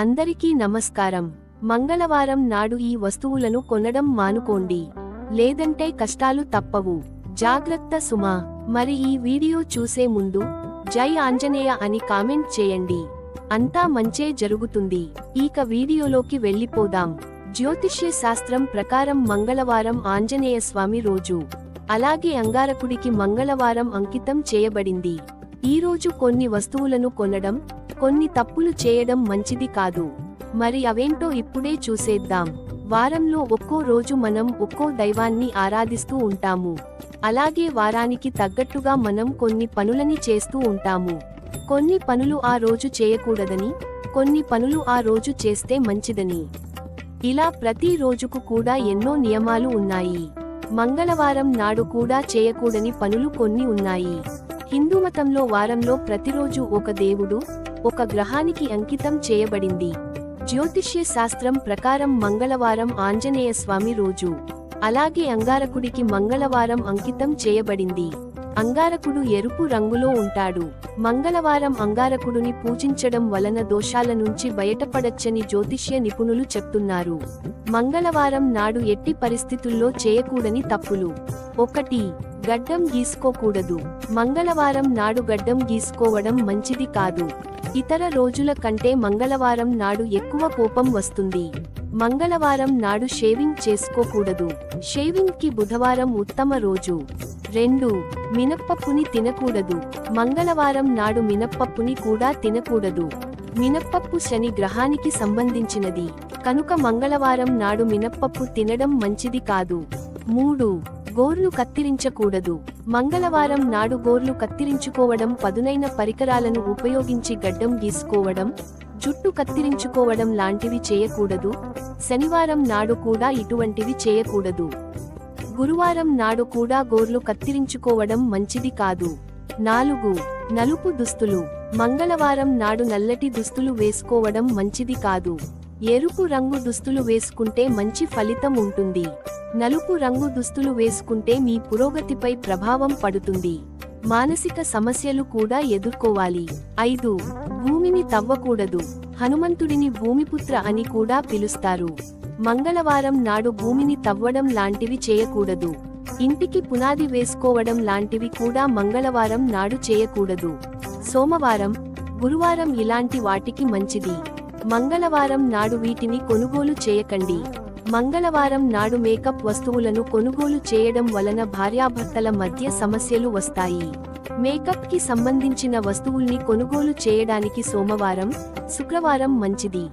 అందరికీ నమస్కారం. మంగళవారం నాడు ఈ వస్తువులను కొనడం మానుకోండి. లేదంటే కష్టాలు తప్పవు. జాగ్రత్త సుమా. మరి ఈ వీడియో చూసే ముందు జై ఆంజనేయ అని కామెంట్ చేయండి. అంతా మంచే జరుగుతుంది. ఇక వీడియోలోకి వెళ్ళిపోదాం. జ్యోతిష్య శాస్త్రం ప్రకారం మంగళవారం ఆంజనేయ స్వామి రోజు. అలాగే అంగారకుడికి మంగళవారం అంకితం చేయబడింది. ఈరోజు కొన్ని వస్తువులను కొనడం కొన్ని తప్పులు చేయడం మంచిది కాదు. మరి అవేంటో ఇప్పుడే చూసేద్దాం. వారంలో ఒక్కో రోజు మనం ఒక్కో దైవాన్ని ఆరాధిస్తూ ఉంటాము. అలాగే వారానికి తగ్గట్టుగా మనం కొన్ని పనులని చేస్తూ ఉంటాము. కొన్ని పనులు ఆ రోజు చేయకూడదని కొన్ని పనులు ఆ రోజు చేస్తే మంచిదని. ఇలా ప్రతి రోజుకు కూడా ఎన్నో నియమాలు ఉన్నాయి. మంగళవారం నాడు కూడా చేయకూడని పనులు కొన్ని ఉన్నాయి. హిందూ మతంలో వారంలో ప్రతిరోజు ఒక దేవుడు ఒక గ్రహానికి అంకితం చేయబడింది. జ్యోతిష్య శాస్త్రం ప్రకారం మంగళవారం ఆంజనేయ స్వామి రోజు. అలాగే అంగారకుడికి మంగళవారం అంకితం చేయబడింది. అంగారకుడు ఎరుపు రంగులో ఉంటాడు. మంగళవారం అంగారకుడుని పూజించడం వలన దోషాల నుంచి బయటపడచ్చని జ్యోతిష్య నిపుణులు చెప్తున్నారు. మంగళవారం నాడు ఎట్టి పరిస్థితుల్లో చేయకూడని తప్పులు. ఒకటి గడ్డం గీసుకోకూడదు. మంగళవారం నాడు గడ్డం గీసుకోవడం మంచిది కాదు. ఇతర రోజుల కంటే మంగళవారం నాడు ఎక్కువ కోపం వస్తుంది. మంగళవారం నాడు షేవింగ్ చేసుకోకూడదు. షేవింగ్కి బుధవారం ఉత్తమ రోజు. రెండు మినప్పప్పుని తినకూడదు. మంగళవారం నాడు మినప్పప్పుని కూడా తినకూడదు. మినప్పప్పు శని గ్రహానికి సంబంధించినది. కనుక మంగళవారం నాడు మినప్పప్పు తినడం మంచిది కాదు. మూడు గోర్లు కత్తిరించకూడదు. మంగళవారం నాడు గోర్లు కత్తిరించుకోవడం పదునైన పరికరాలను ఉపయోగించి గడ్డం గీసుకోవడం జుట్టు కత్తిరించుకోవడం లాంటివి చేయకూడదు. శనివారం నాడు కూడా ఇటువంటివి చేయకూడదు. గురువారం నాడు కూడా గోర్లు కత్తిరించుకోవడం మంచిది కాదు. నాలుగు. నలుపు దుస్తులు. మంగళవారం నాడు నల్లటి దుస్తులు వేసుకోవడం మంచిది కాదు. ఎరుపు రంగు దుస్తులు వేసుకుంటే మంచి ఫలితం ఉంటుంది. నలుపు రంగు దుస్తులు వేసుకుంటే మీ పురోగతిపై ప్రభావం పడుతుంది. మానసిక సమస్యలు కూడా ఎదుర్కోవాలి. ఐదు భూమిని తవ్వకూడదు. హనుమంతుడిని భూమిపుత్ర అని కూడా పిలుస్తారు. మంగళవారం నాడు భూమిని తవ్వడం లాంటివి చేయకూడదు. ఇంటికి పునాది వేసుకోవడం లాంటివి కూడా మంగళవారం నాడు చేయకూడదు. సోమవారం గురువారం ఇలాంటి వాటికి మంచిది. మంగళవారం నాడు వీటిని కొనుగోలు చేయకండి. మంగళవారం నాడు మేకప్ వస్తువులను కొనుగోలు చేయడం వలన భార్యాభర్తల మధ్య సమస్యలు వస్తాయి. మేకప్కి సంబంధించిన వస్తువుల్ని కొనుగోలు చేయడానికి సోమవారం శుక్రవారం మంచిది.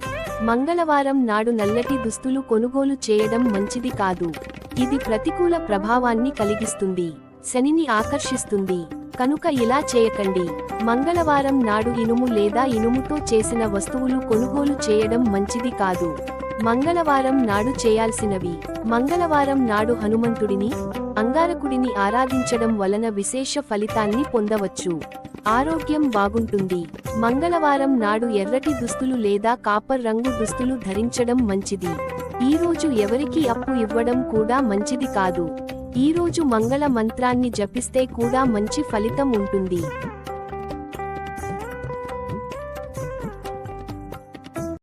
మంగళవారం నాడు నల్లటి దుస్తులు కొనుగోలు చేయడం మంచిది కాదు. ఇది ప్రతికూల ప్రభావాన్ని కలిగిస్తుంది. శనిని ఆకర్షిస్తుంది. కనుక ఇలా చేయకండి. మంగళవారం నాడు ఇనుము లేదా ఇనుముతో చేసిన వస్తువులు కొనుగోలు చేయడం మంచిది కాదు. మంగళవారం నాడు చేయాల్సినవి. మంగళవారం నాడు హనుమంతుడిని అంగారకుడిని ఆరాధించడం వలన విశేష ఫలితాన్ని పొందవచ్చు. ఆరోగ్యం బాగుంటుంది. మంగళవారం నాడు ఎర్రటి దుస్తులు లేదా కాపర్ రంగు దుస్తులు ధరించడం మంచిది. ఈ రోజు ఎవరికి అప్పు ఇవ్వడం కూడా మంచిది కాదు. ఈ రోజు మంగళ మంత్రాన్ని జపిస్తే కూడా మంచి ఫలితం ఉంటుంది.